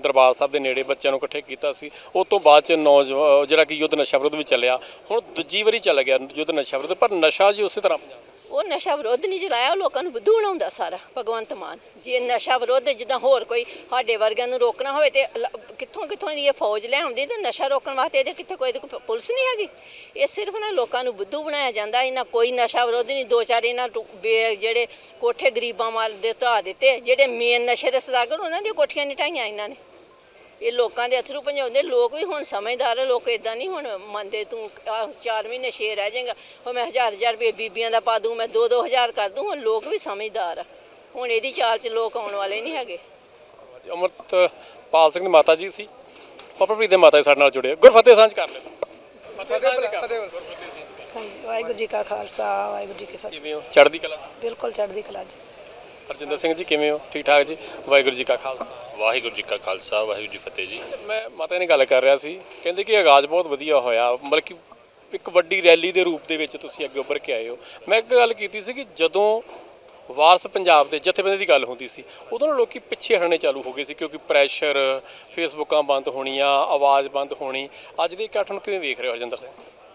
ਦਰਬਾਰ ਸਾਹਿਬ ਦੇ ਨੇੜੇ ਬੱਚਿਆਂ ਨੂੰ ਇਕੱਠੇ ਕੀਤਾ ਸੀ। ਉਸ ਤੋਂ ਬਾਅਦ ਚ ਨੌਜਵਾਨ ਜਿਹੜਾ ਕਿ ਯੁੱਧ ਨਸ਼ਾ ਵਿਰੁੱਧ ਵੀ ਚੱਲਿਆ, ਹੁਣ ਦੂਜੀ ਵਾਰੀ ਚੱਲ ਗਿਆ ਯੁੱਧ ਨਸ਼ਾ ਵਿਰੁੱਧ, ਪਰ ਨਸ਼ਾ ਜੀ ਉਸੇ ਤਰ੍ਹਾਂ ਪੰਜਾਬ ਉਹ ਨਸ਼ਾ ਵਿਰੋਧ ਨਹੀਂ ਚਲਾਇਆ ਉਹ ਲੋਕਾਂ ਨੂੰ ਬੁੱਧੂ ਬਣਾਉਂਦਾ ਸਾਰਾ, ਭਗਵੰਤ ਮਾਨ। ਜੇ ਨਸ਼ਾ ਵਿਰੋਧ ਜਿੱਦਾਂ ਹੋਰ ਕੋਈ ਸਾਡੇ ਵਰਗਿਆਂ ਨੂੰ ਰੋਕਣਾ ਹੋਵੇ ਤੇ ਕਿੱਥੋਂ ਕਿੱਥੋਂ ਦੀ ਇਹ ਫੌਜ ਲੈ ਆਉਂਦੀ ਤੇ ਨਸ਼ਾ ਰੋਕਣ ਵਾਸਤੇ ਇਹਦੇ ਕਿੱਥੇ ਕੋਈ ਪੁਲਿਸ ਨਹੀਂ ਹੈਗੀ। ਇਹ ਸਿਰਫ ਨਾ ਲੋਕਾਂ ਨੂੰ ਬੁੱਧੂ ਬਣਾਇਆ ਜਾਂਦਾ, ਇਹਨਾਂ ਕੋਈ ਨਸ਼ਾ ਵਿਰੋਧ ਨਹੀਂ, ਦੋ ਚਾਰ ਇਹਨਾਂ ਟੁ- ਜਿਹੜੇ ਕੋਠੇ ਗਰੀਬਾਂ ਮਾਰ ਦੇ ਢਾਹ ਦਿੱਤੇ, ਜਿਹੜੇ ਮੇਨ ਨਸ਼ੇ ਦੇ ਸਦਾਗਰ, ਉਹਨਾਂ ਦੀਆਂ ਕੋਠੀਆਂ ਨਹੀਂ ਢਾਈਆਂ ਇਹਨਾਂ ਨੇ। ਇਹ ਲੋਕਾਂ ਦੇ ਅਥਰੂ ਭੰਜਾਉਂਦੇ ਲੋਕ ਵੀ ਹੁਣ ਸਮਝਦਾਰ ਲੋਕ ਇਦਾਂ ਨਹੀਂ ਹੁਣ ਮੰਨਦੇ ਤੂੰ ਆਹ ਚਾਰ ਮਹੀਨੇ ਛੇ ਰਹਿ ਜਾਏਗਾ ਉਹ ਮੈਂ ਹਜ਼ਾਰ ਹਜ਼ਾਰ ਰੁਪਏ ਬੀਬੀਆਂ ਦਾ ਪਾ ਦੂੰ ਮੈਂ ਦੋ ਦੋ ਹਜ਼ਾਰ ਕਰ ਦੂੰ ਹੁਣ ਲੋਕ ਵੀ ਸਮਝਦਾਰ ਆ। ਹੁਣ ਇਹਦੀ ਚਾਲ 'ਚ ਲੋਕ ਆਉਣ ਵਾਲੇ ਨਹੀਂ ਹੈਗੇ। ਅਮਰਤਪਾਲ ਸਿੰਘ ਦੀ ਮਾਤਾ ਜੀ ਸੀ ਪਾਪਾ ਪ੍ਰੀਤ ਦੇ ਮਾਤਾ ਜੀ ਸਾਡੇ ਨਾਲ ਜੁੜੇ ਗੁਰਫਤਿਹ ਸਾਂਝ ਕਰ ਲੈ ਫਤਿਹ ਸਾਂਝ ਕਰ ਹਾਂਜੀ ਵਾਹਿਗੁਰੂ ਜੀ ਕਾ ਖਾਲਸਾ ਵਾਹਿਗੁਰੂ ਜੀ ਕੀ ਫਤਿਹ। ਕਿਵੇਂ ਹੋ? ਚੜ੍ਹਦੀ ਕਲਾ ਬਿਲਕੁਲ ਚੜ੍ਹਦੀ ਕਲਾ ਜੀ ਹਰਜਿੰਦਰ ਸਿੰਘ ਜੀ ਕਿਵੇਂ ਹੋ? ਠੀਕ ਠਾਕ ਜੀ? ਵਾਹਿਗੁਰੂ ਜੀ ਕਾ ਖਾਲਸਾ। ਵਾਹਿਗੁਰੂ ਜੀ ਕਾ ਖਾਲਸਾ ਵਾਹਿਗੁਰੂ ਜੀ ਫਤਿਹ ਜੀ। ਮੈਂ ਮਾਤਾ ਨੇ ਗੱਲ ਕਰ ਰਿਹਾ ਸੀ। ਕਹਿੰਦੇ ਕਿ ਆਗਾਜ਼ ਬਹੁਤ ਵਧੀਆ ਹੋਇਆ। ਮਤਲਬ ਕਿ ਇੱਕ ਵੱਡੀ ਰੈਲੀ ਦੇ ਰੂਪ ਦੇ ਵਿੱਚ ਤੁਸੀਂ ਅੱਗੇ ਉੱਭਰ ਕੇ ਆਏ ਹੋ। ਮੈਂ ਇੱਕ ਗੱਲ ਕੀਤੀ ਸੀ ਕਿ ਜਦੋਂ ਵਾਰਸ ਪੰਜਾਬ ਦੇ ਜਥੇਬੰਦੀ ਦੀ ਗੱਲ ਹੁੰਦੀ ਸੀ ਉਦੋਂ ਲੋਕੀ ਪਿੱਛੇ ਹਟਣੇ ਚਾਲੂ ਹੋ ਗਏ ਸੀ ਕਿਉਂਕਿ ਪ੍ਰੈਸ਼ਰ ਫੇਸਬੁੱਕਾਂ ਬੰਦ ਹੋਣੀਆਂ ਆਵਾਜ਼ ਬੰਦ ਹੋਣੀ। ਅੱਜ ਦੇ ਇਕੱਠ ਨੂੰ ਕਿਵੇਂ ਵੇਖ ਰਹੇ ਹੋ ਹਰਜਿੰਦਰ ਸਿੰਘ?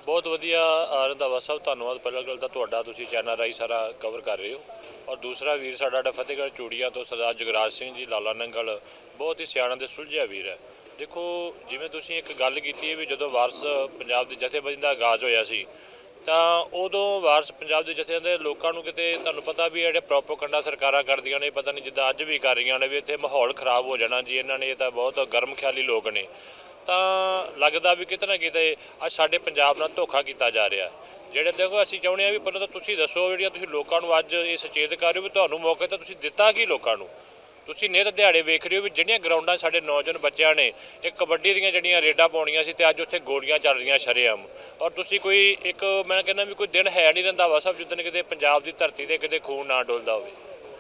ਬਹੁਤ ਵਧੀਆ ਰੰਧਾਵਾ ਸਾਹਿਬ, ਧੰਨਵਾਦ ਪਹਿਲਾਂ ਗੱਲ ਤਾਂ ਤੁਹਾਡਾ, ਤੁਸੀਂ ਚੈਨਲ ਰਾਹੀਂ ਸਾਰਾ ਕਵਰ ਕਰ ਰਹੇ ਹੋ। ਔਰ ਦੂਸਰਾ ਵੀਰ ਸਾਡਾ ਜਿਹੜਾ ਫਤਿਹਗੜ੍ਹ ਚੂੜੀਆਂ ਤੋਂ ਸਰਦਾਰ ਜਗਰਾਜ ਸਿੰਘ ਜੀ, ਲਾਲਾ ਨੰਗਲ, ਬਹੁਤ ਹੀ ਸਿਆਣਾ ਤੇ ਸੁਲਝਿਆ ਵੀਰ ਹੈ। ਦੇਖੋ, ਜਿਵੇਂ ਤੁਸੀਂ ਇੱਕ ਗੱਲ ਕੀਤੀ ਹੈ ਵੀ ਜਦੋਂ ਵਾਰਸ ਪੰਜਾਬ ਦੇ ਜਥੇਬੰਦੀ ਦਾ ਆਗਾਜ਼ ਹੋਇਆ ਸੀ, ਤਾਂ ਉਦੋਂ ਵਾਰਸ ਪੰਜਾਬ ਦੇ ਜਥੇਬੰਦੀ ਦੇ ਲੋਕਾਂ ਨੂੰ ਕਿਤੇ ਤੁਹਾਨੂੰ ਪਤਾ ਵੀ ਇਹ ਜਿਹੜੇ ਪ੍ਰੋਪੋਗੰਡਾ ਸਰਕਾਰਾਂ ਕਰਦੀਆਂ ਨੇ, ਪਤਾ ਨਹੀਂ ਜਿੱਦਾਂ ਅੱਜ ਵੀ ਕਰ ਰਹੀਆਂ ਨੇ ਵੀ ਇੱਥੇ ਮਾਹੌਲ ਖਰਾਬ ਹੋ ਜਾਣਾ ਜੀ, ਇਹਨਾਂ ਨੇ ਇਹ ਤਾਂ ਬਹੁਤ ਗਰਮ ਖਿਆਲੀ ਲੋਕ ਨੇ। ਤਾਂ ਲੱਗਦਾ ਵੀ ਕਿਤੇ ਨਾ ਕਿਤੇ ਅੱਜ ਸਾਡੇ ਪੰਜਾਬ ਨਾਲ ਧੋਖਾ ਕੀਤਾ ਜਾ ਰਿਹਾ। ਜਿਹੜੇ ਦੇਖੋ, ਅਸੀਂ ਚਾਹੁੰਦੇ ਆ ਵੀ ਪਹਿਲਾਂ ਤਾਂ ਤੁਸੀਂ ਦੱਸੋ ਜਿਹੜੀਆਂ ਤੁਸੀਂ ਲੋਕਾਂ ਨੂੰ ਅੱਜ ਇਹ ਸੁਚੇਤ ਕਰ ਰਹੇ ਹੋ ਵੀ ਤੁਹਾਨੂੰ ਮੌਕੇ ਤਾਂ ਤੁਸੀਂ ਦਿੱਤਾ ਕੀ ਲੋਕਾਂ ਨੂੰ? ਤੁਸੀਂ ਨੇ ਤਾਂ ਦਿਹਾੜੇ ਵੇਖ ਰਹੇ ਹੋ ਵੀ ਜਿਹੜੀਆਂ ਗਰਾਊਂਡਾਂ ਸਾਡੇ ਨੌਜਵਾਨ ਬੱਚਿਆਂ ਨੇ, ਇਹ ਕਬੱਡੀ ਦੀਆਂ ਜਿਹੜੀਆਂ ਰੇਡਾਂ ਪਾਉਣੀਆਂ ਸੀ ਤੇ ਅੱਜ ਉੱਥੇ ਗੋਲੀਆਂ ਚੱਲ ਰਹੀਆਂ ਸ਼ਰੇਆਮ। ਔਰ ਤੁਸੀਂ ਕੋਈ ਇੱਕ, ਮੈਂ ਕਹਿੰਦਾ ਵੀ ਕੋਈ ਦਿਨ ਹੈ ਨਹੀਂ ਰਹਿੰਦਾ ਵਾ, ਸਭ ਜਿੱਦਣ ਕਿਤੇ ਪੰਜਾਬ ਦੀ ਧਰਤੀ ਤੇ ਕਿਤੇ ਖੂਨ ਨਾ ਡੋਲਦਾ ਹੋਵੇ।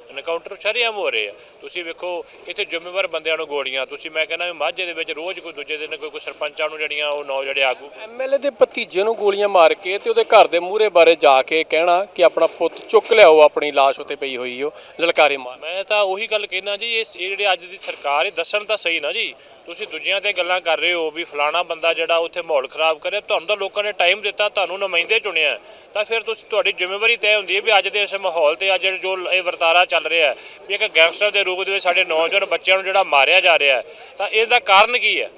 ਐਨਕਾਊਂਟਰ ਸ਼ਰੇਆਮ ਹੋ ਰਹੇ ਆ। ਤੁਸੀਂ ਵੇਖੋ ਇੱਥੇ ਜ਼ਿੰਮੇਵਾਰ ਬੰਦਿਆਂ ਨੂੰ ਗੋਲੀਆਂ ਤੁਸੀਂ ਮੈਂ ਕਹਿੰਦਾ ਮਾਝੇ ਦੇ ਵਿੱਚ ਰੋਜ਼ ਕੋਈ ਦੂਜੇ ਦਿਨ ਕੋਈ ਕੋਈ ਸਰਪੰਚਾਂ ਨੂੰ ਜਿਹੜੀਆਂ ਉਹ ਨੌ ਜਿਹੜੇ ਆਗੂ ਐਮਐਲਏ ਦੇ ਭਤੀਜੇ ਨੂੰ ਗੋਲੀਆਂ ਮਾਰ ਕੇ ਤੇ ਉਹਦੇ ਘਰ ਦੇ ਮੂਹਰੇ ਬਾਰੇ ਜਾ ਕੇ ਕਹਿਣਾ ਕਿ ਆਪਣਾ ਪੁੱਤ ਚੁੱਕ ਲਿਆਓ ਆਪਣੀ ਲਾਸ਼ ਉੱਤੇ ਪਈ ਹੋਈ ਓ ਲਲਕਾਰੇ ਮਾਰ। ਮੈਂ ਤਾਂ ਉਹੀ ਗੱਲ ਕਹਿਣਾ ਜੀ ਇਹ ਜਿਹੜੇ ਅੱਜ ਦੀ ਸਰਕਾਰ ਇਹ ਦੱਸਣ ਤਾਂ ਸਹੀ ਨਾ ਜੀ। ਤੁਸੀਂ ਦੂਜਿਆਂ ਤੇ ਗੱਲਾਂ ਕਰ ਰਹੇ ਹੋ ਵੀ ਫਲਾਣਾ ਬੰਦਾ ਜਿਹੜਾ ਉੱਥੇ ਮਾਹੌਲ ਖਰਾਬ ਕਰੇ, ਤੁਹਾਨੂੰ ਤਾਂ ਲੋਕਾਂ ਨੇ ਟਾਈਮ ਦਿੱਤਾ, ਤੁਹਾਨੂੰ ਨੁਮਾਇੰਦੇ ਚੁਣਿਆ ਤਾਂ ਫਿਰ ਤੁਸੀਂ ਤੁਹਾਡੀ ਜ਼ਿੰਮੇਵਾਰੀ ਤੈਅ ਹੁੰਦੀ ਹੈ ਵੀ ਅੱਜ ਦੇ ਇਸ ਮਾਹੌਲ ਤੇ ਅੱਜ ਜੋ ਇਹ ਵਰਤਾਰਾ ਚੱਲ ਰਿਹਾ ਹੈ, ਵੀ ਇੱਕ ਗੈਂਗਸਟਰ ਦੇ ਰੂਪ ਦੇ ਵਿੱਚ ਸਾਡੇ ਨੌਜਵਾਨ ਬੱਚਿਆਂ ਨੂੰ ਜਿਹੜਾ ਮਾਰਿਆ ਜਾ ਰਿਹਾ ਹੈ, ਤਾਂ ਇਸ ਦਾ ਕਾਰਨ ਕੀ ਹੈ?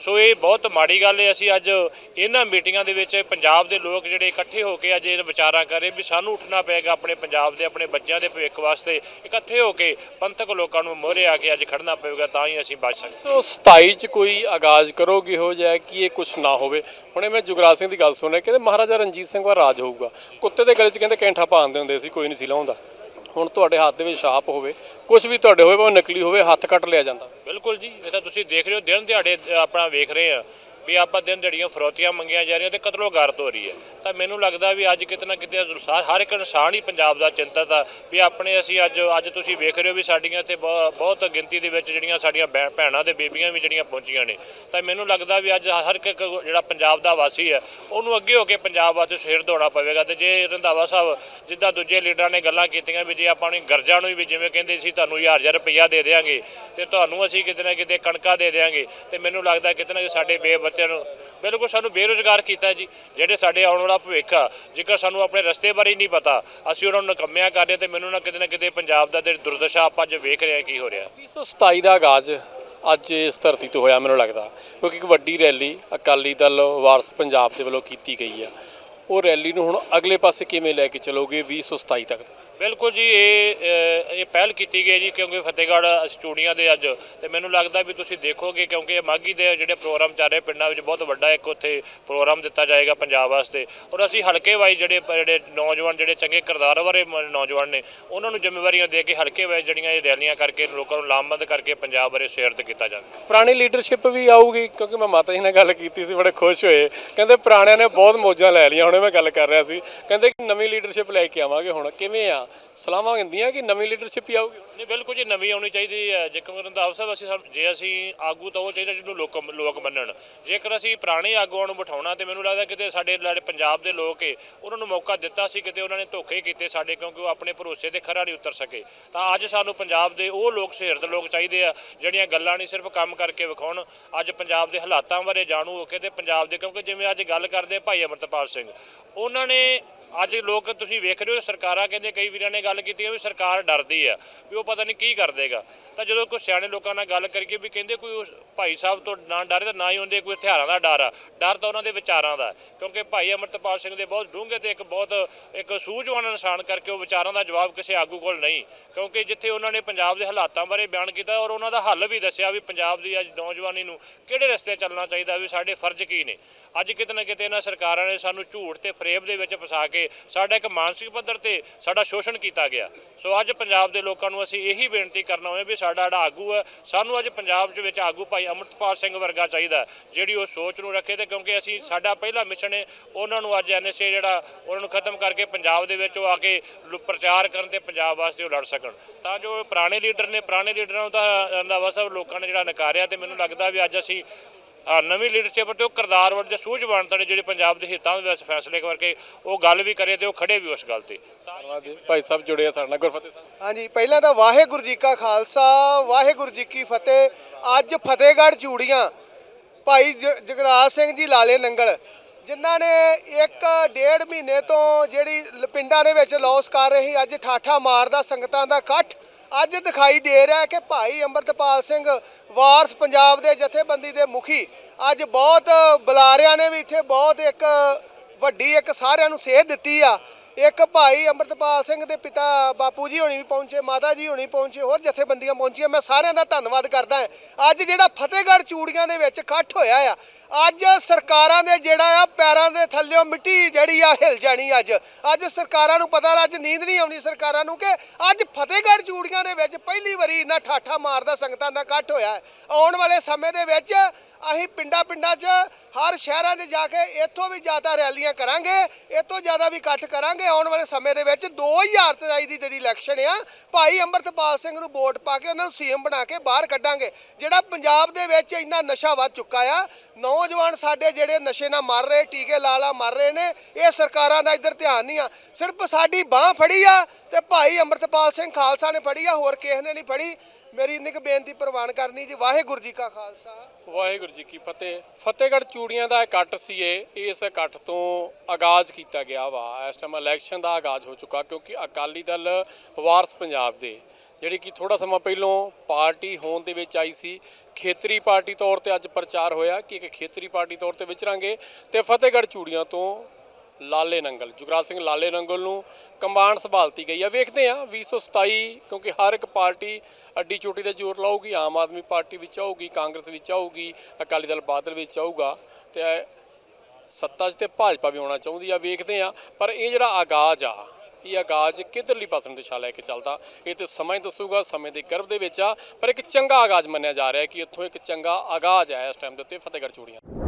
ਸੋ ਇਹ ਬਹੁਤ ਮਾੜੀ ਗੱਲ ਹੈ, ਅਸੀਂ ਅੱਜ ਇਹਨਾਂ ਮੀਟਿੰਗਾਂ ਦੇ ਵਿੱਚ ਪੰਜਾਬ ਦੇ ਲੋਕ ਜਿਹੜੇ ਇਕੱਠੇ ਹੋ ਕੇ ਅੱਜ ਇਹ ਵਿਚਾਰਾਂ ਕਰ ਰਹੇ ਵੀ ਸਾਨੂੰ ਉੱਠਣਾ ਪਏਗਾ ਆਪਣੇ ਪੰਜਾਬ ਦੇ, ਆਪਣੇ ਬੱਚਿਆਂ ਦੇ ਭਵਿੱਖ ਵਾਸਤੇ, ਇਕੱਠੇ ਹੋ ਕੇ ਪੰਥਕ ਲੋਕਾਂ ਨੂੰ ਮੋਹਰੇ ਆ ਕੇ ਅੱਜ ਖੜਨਾ ਪਏਗਾ ਤਾਂ ਹੀ ਅਸੀਂ ਬਚ ਸਕਦੇ। ਸੋ 27 ਚ ਕੋਈ ਆਗਾਜ਼ ਕਰੋਗੇ ਹੋ ਜਾਏ ਕਿ ਇਹ ਕੁਝ ਨਾ ਹੋਵੇ? ਹੁਣੇ ਮੈਂ ਜੁਗਰਾਜ ਸਿੰਘ ਦੀ ਗੱਲ ਸੁਣਿਆ ਕਹਿੰਦੇ ਮਹਾਰਾਜਾ ਰਣਜੀਤ ਸਿੰਘ ਦਾ ਰਾਜ ਹੋਊਗਾ। ਕੁੱਤੇ ਦੇ ਗਲੇ 'ਚ ਕਹਿੰਦੇ ਕੈਂਠਾ ਪਾਉਂਦੇ ਹੁੰਦੇ ਸੀ, ਕੋਈ ਨਹੀਂ ਸੀ ਲਾਉਂਦਾ। ਹੁਣ ਤੁਹਾਡੇ ਹੱਥ ਦੇ ਵਿੱਚ ਛਾਪ ਹੋਵੇ ਕੁਝ ਵੀ ਤੁਹਾਡੇ ਹੋਵੇ, ਭਾਵੇਂ ਨਕਲੀ ਹੋਵੇ, ਹੱਥ ਕੱਟ ਲਿਆ ਜਾਂਦਾ। ਬਿਲਕੁਲ ਜੀ, ਇਹ ਤਾਂ ਤੁਸੀਂ ਦੇਖ ਰਹੇ ਹੋ, ਦਿਨ ਦਿਹਾੜੇ ਆਪਣਾ ਵੇਖ ਰਹੇ ਆ। ਵੀ ਆਪਾਂ ਦਿਨ ਦਿਹਾੜੀਆਂ ਫਰੋਤੀਆਂ ਮੰਗੀਆਂ ਜਾ ਰਹੀਆਂ ਤੇ ਕਤਲੋ ਗਾਰਤ ਹੋ ਰਹੀ ਹੈ। ਤਾਂ ਮੈਨੂੰ ਲੱਗਦਾ ਵੀ ਅੱਜ ਕਿਤੇ ਨਾ ਕਿਤੇ ਹਰ ਇੱਕ ਇਨਸਾਨ ਹੀ ਪੰਜਾਬ ਦਾ ਚਿੰਤਤ ਆ ਵੀ ਆਪਣੇ ਅਸੀਂ ਅੱਜ ਅੱਜ ਤੁਸੀਂ ਵੇਖ ਰਹੇ ਹੋ ਵੀ ਸਾਡੀਆਂ ਤੇ ਬਹੁ- ਬਹੁਤ ਗਿਣਤੀ ਦੇ ਵਿੱਚ ਜਿਹੜੀਆਂ ਸਾਡੀਆਂ ਭੈ- ਭੈਣਾਂ ਤੇ ਬੇਬੀਆਂ ਵੀ ਜਿਹੜੀਆਂ ਪਹੁੰਚੀਆਂ ਨੇ। ਤਾਂ ਮੈਨੂੰ ਲੱਗਦਾ ਵੀ ਅੱਜ ਹਰ ਇੱਕ ਜਿਹੜਾ ਪੰਜਾਬ ਦਾ ਵਾਸੀ ਹੈ, ਉਹਨੂੰ ਅੱਗੇ ਹੋ ਕੇ ਪੰਜਾਬ ਵਾਸਤੇ ਸਿਰ ਦੌੜਾ ਪਵੇਗਾ ਤੇ ਜੇ ਰੰਧਾਵਾ ਸਾਹਿਬ ਜਿੱਦਾਂ ਦੂਜੇ ਲੀਡਰਾਂ ਨੇ ਗੱਲਾਂ ਕੀਤੀਆਂ ਵੀ ਜੇ ਆਪਾਂ ਆਪਣੀ ਗਰਜਾਂ ਨੂੰ ਵੀ ਜਿਵੇਂ ਕਹਿੰਦੇ ਸੀ ਤੁਹਾਨੂੰ ਹਜ਼ਾਰ ਹਜ਼ਾਰ ਰੁਪਈਆ ਦੇ ਦੇਵਾਂਗੇ ਤੇ ਤੁਹਾਨੂੰ ਅਸੀਂ ਕਿਤੇ ਨਾ ਕਿਤੇ ਕਣਕਾਂ ਦੇ ਦੇਵਾਂਗੇ ਤੇ ਮੈਨੂੰ ਲੱਗਦਾ ਕਿਤੇ ਨਾ ਕਿਤੇ ਸਾਡੇ ਬੇ ਬੱਚਿਆਂ ਨੂੰ। ਬਿਲਕੁਲ ਸਾਨੂੰ ਬੇਰੁਜ਼ਗਾਰ ਕੀਤਾ ਜੀ, ਜਿਹੜੇ ਸਾਡੇ ਆਉਣ ਵਾਲਾ ਭਵਿੱਖ ਆ, ਜੇਕਰ ਸਾਨੂੰ ਆਪਣੇ ਰਸਤੇ ਬਾਰੇ ਨਹੀਂ ਪਤਾ, ਅਸੀਂ ਉਹਨਾਂ ਨੂੰ ਨਕੰਮਿਆਂ ਕਰਦੇ ਤੇ ਮੈਨੂੰ ਨਾ ਕਿਤੇ ਨਾ ਕਿਤੇ ਪੰਜਾਬ ਦਾ ਜਿਹੜੀ ਦੁਰਦਸ਼ਾ ਆਪਾਂ ਅੱਜ ਵੇਖ ਰਹੇ ਹਾਂ ਕੀ ਹੋ ਰਿਹਾ। 1927 ਦਾ ਆਗਾਜ਼ ਅੱਜ ਇਸ ਧਰਤੀ ਤੋਂ ਹੋਇਆ ਮੈਨੂੰ ਲੱਗਦਾ, ਕਿਉਂਕਿ ਇੱਕ ਵੱਡੀ ਰੈਲੀ ਅਕਾਲੀ ਦਲ ਵਾਰਸ ਪੰਜਾਬ ਦੇ ਵੱਲੋਂ ਕੀਤੀ ਗਈ ਆ। ਉਹ ਰੈਲੀ ਨੂੰ ਹੁਣ ਅਗਲੇ ਪਾਸੇ ਕਿਵੇਂ ਲੈ ਕੇ ਚਲੋਗੇ 2027 ਤੱਕ? ਬਿਲਕੁਲ ਜੀ, ਇਹ ਇਹ ਪਹਿਲ ਕੀਤੀ ਗਈ ਜੀ, ਕਿਉਂਕਿ ਫਤਿਹਗੜ੍ਹ ਅਸੀਂ ਚੂੜੀਆਂ ਦੇ ਅੱਜ। ਤੇ ਮੈਨੂੰ ਲੱਗਦਾ ਵੀ ਤੁਸੀਂ ਦੇਖੋਗੇ, ਕਿਉਂਕਿ ਇਹ ਮਾਗੀ ਦੇ ਜਿਹੜੇ ਪ੍ਰੋਗਰਾਮ ਚੱਲ ਰਹੇ ਪਿੰਡਾਂ ਵਿੱਚ, ਬਹੁਤ ਵੱਡਾ ਇੱਕ ਉੱਥੇ ਪ੍ਰੋਗਰਾਮ ਦਿੱਤਾ ਜਾਏਗਾ ਪੰਜਾਬ ਵਾਸਤੇ। ਔਰ ਅਸੀਂ ਹਲਕੇ ਵਾਈ ਜਿਹੜੇ ਜਿਹੜੇ ਨੌਜਵਾਨ, ਜਿਹੜੇ ਚੰਗੇ ਕਿਰਦਾਰ ਵਾਲੇ ਨੌਜਵਾਨ ਨੇ, ਉਹਨਾਂ ਨੂੰ ਜ਼ਿੰਮੇਵਾਰੀਆਂ ਦੇ ਕੇ ਹਲਕੇ ਵਾਈ ਜਿਹੜੀਆਂ ਇਹ ਰੈਲੀਆਂ ਕਰਕੇ, ਲੋਕਾਂ ਨੂੰ ਲਾਮਬੰਦ ਕਰਕੇ ਪੰਜਾਬ ਬਾਰੇ ਸਿਰਤ ਕੀਤਾ ਜਾਵੇ। ਪੁਰਾਣੀ ਲੀਡਰਸ਼ਿਪ ਵੀ ਆਊਗੀ, ਕਿਉਂਕਿ ਮੈਂ ਮਾਤਾ ਜੀ ਨਾਲ ਗੱਲ ਕੀਤੀ ਸੀ, ਬੜੇ ਖੁਸ਼ ਹੋਏ। ਕਹਿੰਦੇ ਪੁਰਾਣਿਆਂ ਨੇ ਬਹੁਤ ਮੌਜਾਂ ਲੈ ਲਈਆਂ, ਹੁਣੇ ਮੈਂ ਗੱਲ ਕਰ ਰਿਹਾ ਸੀ। ਕਹਿੰਦੇ ਕਿ ਨਵੀਂ ਲੀਡਰਸ਼ਿਪ ਲੈ ਕੇ ਆਵਾਂਗੇ ਹੁਣ, ਕਿਵੇਂ ਆ? ਸਲਾਹਾਂ ਹੁੰਦੀਆਂ ਕਿ ਨਵੀਂ ਲੀਡਰਸ਼ਿਪ ਹੀ ਆਊਗੀ। ਨਹੀਂ, ਬਿਲਕੁਲ ਜੀ, ਨਵੀਂ ਆਉਣੀ ਚਾਹੀਦੀ ਹੈ। ਜੇਕਰ ਰੰਧਾਵਾ ਸਾਹਿਬ, ਅਸੀਂ ਸਾਨੂੰ- ਜੇ ਅਸੀਂ ਆਗੂ ਤਾਂ ਉਹ ਚਾਹੀਦਾ ਜਿਹਨੂੰ ਲੋਕ ਲੋਕ ਮੰਨਣ। ਜੇਕਰ ਅਸੀਂ ਪੁਰਾਣੇ ਆਗੂਆਂ ਨੂੰ ਬਿਠਾਉਣਾ, ਤੇ ਮੈਨੂੰ ਲੱਗਦਾ ਕਿਤੇ ਸਾਡੇ ਜਿਹੜੇ ਪੰਜਾਬ ਦੇ ਲੋਕ ਏ, ਉਹਨਾਂ ਨੂੰ ਮੌਕਾ ਦਿੱਤਾ ਸੀ, ਕਿਤੇ ਉਹਨਾਂ ਨੇ ਧੋਖੇ ਕੀਤੇ ਸਾਡੇ, ਕਿਉਂਕਿ ਉਹ ਆਪਣੇ ਭਰੋਸੇ ਤੇ ਖਰਾ ਨਹੀਂ ਉਤਰ ਸਕੇ। ਤਾਂ ਅੱਜ ਸਾਨੂੰ ਪੰਜਾਬ ਦੇ ਉਹ ਲੋਕ, ਸਿਹਰਦ ਲੋਕ ਚਾਹੀਦੇ ਆ, ਜਿਹੜੀਆਂ ਗੱਲਾਂ ਨਹੀਂ ਸਿਰਫ ਕੰਮ ਕਰਕੇ ਵਿਖਾਉਣ। ਅੱਜ ਪੰਜਾਬ ਦੇ ਹਾਲਾਤਾਂ ਬਾਰੇ ਜਾਣੂ ਹੋ ਕੇ ਤੇ ਪੰਜਾਬ ਦੇ ਕਿਉਂਕਿ ਜਿਵੇਂ ਅੱਜ ਗੱਲ ਕਰਦੇ ਭਾਈ ਅਮਰਤਪਾਲ ਸਿੰਘ, ਉਹਨਾਂ ਨੇ ਅੱਜ ਲੋਕ ਤੁਸੀਂ ਵੇਖ ਰਹੇ ਹੋ, ਸਰਕਾਰਾਂ ਕਹਿੰਦੇ, ਕਈ ਵੀਰਾਂ ਨੇ ਗੱਲ ਕੀਤੀ ਹੈ ਵੀ ਸਰਕਾਰ ਡਰਦੀ ਆ ਵੀ ਉਹ ਪਤਾ ਨਹੀਂ ਕੀ ਕਰ ਦੇਗਾ। ਤਾਂ ਜਦੋਂ ਕੋਈ ਸਿਆਣੇ ਲੋਕਾਂ ਨਾਲ ਗੱਲ ਕਰੀਏ ਵੀ ਕਹਿੰਦੇ ਕੋਈ ਉਸ ਭਾਈ ਸਾਹਿਬ ਤੋਂ ਨਾ ਡਰੇ ਤਾਂ ਨਾ ਹੀ ਹੁੰਦੇ, ਕੋਈ ਹਥਿਆਰਾਂ ਦਾ ਡਰ ਆ। ਡਰ ਤਾਂ ਉਹਨਾਂ ਦੇ ਵਿਚਾਰਾਂ ਦਾ, ਕਿਉਂਕਿ ਭਾਈ ਅਮਰਤਪਾਲ ਸਿੰਘ ਦੇ ਬਹੁਤ ਡੂੰਘੇ ਤੇ ਇੱਕ ਬਹੁਤ, ਇੱਕ ਸੂਝਵਾਨ ਇਨਸਾਨ ਕਰਕੇ ਉਹ ਵਿਚਾਰਾਂ ਦਾ ਜਵਾਬ ਕਿਸੇ ਆਗੂ ਕੋਲ ਨਹੀਂ। ਕਿਉਂਕਿ ਜਿੱਥੇ ਉਹਨਾਂ ਨੇ ਪੰਜਾਬ ਦੇ ਹਾਲਾਤਾਂ ਬਾਰੇ ਬਿਆਨ ਕੀਤਾ ਔਰ ਉਹਨਾਂ ਦਾ ਹੱਲ ਵੀ ਦੱਸਿਆ ਵੀ ਪੰਜਾਬ ਦੀ ਅੱਜ ਨੌਜਵਾਨੀ ਨੂੰ ਕਿਹੜੇ ਰਸਤੇ ਚੱਲਣਾ ਚਾਹੀਦਾ ਵੀ ਸਾਡੇ ਫਰਜ਼ ਕੀ ਨੇ। ਅੱਜ ਕਿਤੇ ਨਾ ਕਿਤੇ ਇਹਨਾਂ ਸਰਕਾਰਾਂ ਨੇ ਸਾਨੂੰ ਝੂਠ ਤੇ ਫਰੇਬ ਦੇ ਵਿੱਚ ਫਸਾ ਕੇ ਸਾਡਾ ਇੱਕ ਮਾਨਸਿਕ ਪੱਧਰ ਤੇ ਸਾਡਾ ਸ਼ੋਸ਼ਣ ਕੀਤਾ ਗਿਆ। ਸੋ ਅੱਜ ਪੰਜਾਬ ਦੇ ਲੋਕਾਂ ਨੂੰ ਅਸੀਂ ਇਹੀ ਬੇਨਤੀ ਕਰਨਾ ਹੋਵੇ ਵੀ ਸਾਡਾ ਜਿਹੜਾ ਆਗੂ ਹੈ, ਸਾਨੂੰ ਅੱਜ ਪੰਜਾਬ ਦੇ ਵਿੱਚ ਆਗੂ ਭਾਈ ਅਮਰਤਪਾਲ ਸਿੰਘ ਵਰਗਾ ਚਾਹੀਦਾ ਜਿਹੜੀ ਉਹ ਸੋਚ ਨੂੰ ਰੱਖੇ ਤੇ ਕਿਉਂਕਿ ਅਸੀਂ ਸਾਡਾ ਪਹਿਲਾ ਮਿਸ਼ਨ ਹੈ, ਉਹਨਾਂ ਨੂੰ ਅੱਜ ਐਨਐਸਏ ਜਿਹੜਾ ਉਹਨਾਂ ਨੂੰ ਖਤਮ ਕਰਕੇ ਪੰਜਾਬ ਦੇ ਵਿੱਚ ਉਹ ਆ ਕੇ ਲੁ- ਪ੍ਰਚਾਰ ਕਰਨ ਤੇ ਪੰਜਾਬ ਵਾਸਤੇ ਉਹ ਲੜ ਸਕਣ। ਤਾਂ ਜੋ ਪੁਰਾਣੇ ਲੀਡਰ ਨੇ, ਪੁਰਾਣੇ ਲੀਡਰਾਂ ਨੂੰ ਤਾਂ ਰੰਧਾਵਾ ਸਾਹਿਬ ਲੋਕਾਂ ਨੇ ਜਿਹੜਾ ਨਕਾਰਿਆ ਤੇ ਮੈਨੂੰ ਲੱਗਦਾ ਵੀ ਅੱਜ ਅਸੀਂ ਆ ਨਵੀਂ ਲੀਡਰਸ਼ਿਪ ਤੇ ਉਹ ਕਿਰਦਾਰ ਵਰ ਦੇ ਸੂਝਵਾਨ ਤੜੇ ਜਿਹੜੇ ਪੰਜਾਬ ਦੇ ਹਿੱਤਾਂ ਦੇ ਵਿੱਚ ਫੈਸਲੇ ਕਰਕੇ ਉਹ ਗੱਲ ਵੀ ਕਰੇ ਤੇ ਉਹ ਖੜੇ ਵੀ ਉਸ ਗੱਲ ਤੇ। ਧੰਨਵਾਦ ਜੀ। ਭਾਈ ਸਾਹਿਬ ਜੁੜੇ ਆ ਸਾਡੇ ਨਾਲ। ਗੁਰਫਤਿਹ ਸਾਹਿਬ। ਹਾਂਜੀ, ਪਹਿਲਾਂ ਤਾਂ ਵਾਹਿਗੁਰੂ ਜੀ ਕਾ ਖਾਲਸਾ, ਵਾਹਿਗੁਰੂ ਜੀ ਕੀ ਫਤਿਹ। ਅੱਜ ਫਤਿਹਗੜ੍ਹ ਚੂੜੀਆਂ, ਭਾਈ ਜ- ਜਗਰਾਜ ਸਿੰਘ ਜੀ ਲਾਲੇ ਨੰਗਲ, ਜਿਨ੍ਹਾਂ ਨੇ ਇੱਕ ਡੇਢ ਮਹੀਨੇ ਤੋਂ ਜਿਹੜੀ ਪਿੰਡਾਂ ਦੇ ਵਿੱਚ ਲੌਸ ਕਰ ਰਹੀ, ਅੱਜ ਠਾਠਾ ਮਾਰਦਾ ਸੰਗਤਾਂ ਦਾ ਇਕੱਠ। ਅੱਜ ਦਿਖਾਈ ਦੇ ਰਿਹਾ ਕਿ ਭਾਈ ਅੰਮ੍ਰਿਤਪਾਲ ਸਿੰਘ ਵਾਰਸ ਪੰਜਾਬ ਦੇ ਜਥੇਬੰਦੀ ਦੇ ਮੁਖੀ। ਅੱਜ ਬਹੁਤ ਬੁਲਾਰਿਆਂ ਨੇ ਵੀ ਇੱਥੇ ਬਹੁਤ ਇੱਕ ਵੱਡੀ ਇੱਕ ਸਾਰਿਆਂ ਨੂੰ ਸੇਧ ਦਿੱਤੀ ਆ। ਇੱਕ ਭਾਈ ਅੰਮ੍ਰਿਤਪਾਲ ਸਿੰਘ ਦੇ ਪਿਤਾ ਬਾਪੂ ਜੀ ਹੋਣੀ ਵੀ ਪਹੁੰਚੇ, ਮਾਤਾ ਜੀ ਹੋਣੀ ਪਹੁੰਚੇ, ਹੋਰ ਜਥੇਬੰਦੀਆਂ ਪਹੁੰਚੀਆਂ। ਮੈਂ ਸਾਰਿਆਂ ਦਾ ਧੰਨਵਾਦ ਕਰਦਾ ਅੱਜ ਜਿਹੜਾ ਫਤਿਹਗੜ੍ਹ ਚੂੜੀਆਂ ਦੇ ਵਿੱਚ ਇਕੱਠ ਹੋਇਆ ਆ ਅੱਜ ਸਰਕਾਰਾਂ ਦੇ ਜਿਹੜਾ ਆ ਪੈਰਾਂ ਦੇ ਥੱਲਿਓਂ ਮਿੱਟੀ ਜਿਹੜੀ ਆ ਹਿਲ ਜਾਣੀ ਅੱਜ। ਅੱਜ ਸਰਕਾਰਾਂ ਨੂੰ ਪਤਾ ਲੱਗ, ਅੱਜ ਨੀਂਦ ਨਹੀਂ ਆਉਣੀ ਸਰਕਾਰਾਂ ਨੂੰ ਕਿ ਅੱਜ ਫਤਿਹਗੜ੍ਹ ਚੂੜੀਆਂ ਦੇ ਵਿੱਚ ਪਹਿਲੀ ਵਾਰੀ ਇੰਨਾ ਠਾਠਾ ਮਾਰਦਾ ਸੰਗਤਾਂ ਦਾ ਇਕੱਠ ਹੋਇਆ। ਆਉਣ ਵਾਲੇ ਸਮੇਂ ਦੇ ਵਿੱਚ ਅਸੀਂ ਪਿੰਡਾਂ ਪਿੰਡਾਂ 'ਚ ਹਰ ਸ਼ਹਿਰਾਂ 'ਚ ਜਾ ਕੇ ਇੱਥੋਂ ਵੀ ਜ਼ਿਆਦਾ ਰੈਲੀਆਂ ਕਰਾਂਗੇ, ਇੱਥੋਂ ਜ਼ਿਆਦਾ ਵੀ ਇਕੱਠ ਕਰਾਂਗੇ। ਆਉਣ ਵਾਲੇ ਸਮੇਂ ਦੇ ਵਿੱਚ 2023 ਦੀ ਜਿਹੜੀ ਇਲੈਕਸ਼ਨ ਆ, ਭਾਈ ਅੰਮ੍ਰਿਤਪਾਲ ਸਿੰਘ ਨੂੰ ਵੋਟ ਪਾ ਕੇ ਉਹਨਾਂ ਨੂੰ ਸੀਐਮ ਬਣਾ ਕੇ ਬਾਹਰ ਕੱਢਾਂਗੇ। ਜਿਹੜਾ ਪੰਜਾਬ ਦੇ ਵਿੱਚ ਇੰਨਾ ਨਸ਼ਾ ਵੱਧ ਚੁੱਕਾ ਆ, ਨੌਜਵਾਨ ਸਾਡੇ ਜਿਹੜੇ ਨਸ਼ੇ ਨਾਲ ਮਰ ਰਹੇ, ਟੀਕੇ ਲਾ ਲਾ ਮਰ ਰਹੇ ਨੇ, ਇਹ ਸਰਕਾਰਾਂ ਦਾ ਇੱਧਰ ਧਿਆਨ ਨਹੀਂ ਆ। ਸਿਰਫ ਸਾਡੀ ਬਾਹ ਫੜੀ ਆ ਤੇ ਭਾਈ ਅੰਮ੍ਰਿਤਪਾਲ ਸਿੰਘ ਖਾਲਸਾ ਨੇ ਫੜੀ ਆ, ਹੋਰ ਕਿਸੇ ਨੇ ਨਹੀਂ ਫੜੀ। ਮੇਰੀ ਇੰਨੀ ਕੁ ਬੇਨਤੀ ਪ੍ਰਵਾਨ ਕਰਨੀ ਜੀ, ਵਾਹਿਗੁਰੂ ਜੀ ਕਾ ਖਾਲਸਾ। ਵਾਹਿਗੁਰੂ ਜੀ ਕੀ ਫਤਿਹ। ਫਤਿਹਗੜ੍ਹ ਚੂੜੀਆਂ ਦਾ ਇਕੱਠ ਸੀ ਇਹ, ਇਸ ਇਕੱਠ ਤੋਂ ਆਗਾਜ਼ ਕੀਤਾ ਗਿਆ ਵਾ। ਇਸ ਟਾਈਮ ਇਲੈਕਸ਼ਨ ਦਾ ਆਗਾਜ਼ ਹੋ ਚੁੱਕਾ ਕਿਉਂਕਿ ਅਕਾਲੀ ਦਲ ਵਾਰਸ ਪੰਜਾਬ ਦੇ, ਜਿਹੜੀ ਕਿ ਥੋੜਾ ਸਮਾਂ ਪਹਿਲਾਂ ਪਾਰਟੀ ਹੋਣ ਦੇ ਵਿੱਚ ਆਈ ਸੀ। ਖੇਤਰੀ ਪਾਰਟੀ ਤੌਰ ਤੇ ਅੱਜ ਪ੍ਰਚਾਰ ਹੋਇਆ ਕਿ ਇੱਕ ਖੇਤਰੀ ਪਾਰਟੀ ਤੌਰ ਤੇ ਵਿਚਰਾਂਗੇ ਤੇ ਫਤਿਹਗੜ੍ਹ ਚੂੜੀਆਂ ਤੋਂ ਲਾਲੇ ਨੰਗਲ, ਜੁਗਰਾਜ ਸਿੰਘ ਲਾਲੇ ਨੰਗਲ ਨੂੰ ਕੰਬਾਣ ਸੰਭਾਲਤੀ ਗਈ ਆ। ਵੇਖਦੇ ਆ 2027 ਕਿਉਂਕਿ ਹਰ ਇੱਕ ਪਾਰਟੀ ਅੱਡੀ ਚੋਟੀ ਦਾ ਜ਼ੋਰ ਲਾਊਗੀ, ਆਮ ਆਦਮੀ ਪਾਰਟੀ ਵਿੱਚ ਆਊਗੀ, ਕਾਂਗਰਸ ਵਿੱਚ ਆਊਗੀ, ਅਕਾਲੀ ਦਲ ਬਾਦਲ ਵਿੱਚ ਆਊਗਾ, ਤੇ ਸੱਤਾ 'ਚ ਤੇ ਭਾਜਪਾ ਵੀ ਆਉਣਾ ਚਾਹੁੰਦੀ ਆ, ਵੇਖਦੇ ਆ, ਪਰ ਇਹ ਜਿਹੜਾ ਆਗਾਜ਼ ਆ, ਇਹ ਆਗਾਜ਼ ਕਿੱਧਰਲੀ ਪਾਸੇ ਨੂੰ ਦਿਸ਼ਾ ਲੈ ਕੇ ਚੱਲਦਾ? ਇਹ ਤੇ ਸਮਾਂ ਹੀ ਦੱਸੂਗਾ, ਸਮੇਂ ਦੇ ਗਰਭ ਦੇ ਵਿੱਚ ਆ, ਪਰ ਇੱਕ ਚੰਗਾ ਆਗਾਜ਼ ਮੰਨਿਆ ਜਾ ਰਿਹਾ ਕਿ ਇੱਥੋਂ ਇੱਕ ਚੰਗਾ ਆਗਾਜ਼ ਆ ਇਸ ਟਾਈਮ ਦੇ ਉੱਤੇ ਫਤਿਹਗੜ੍ਹ ਚੂੜੀਆਂ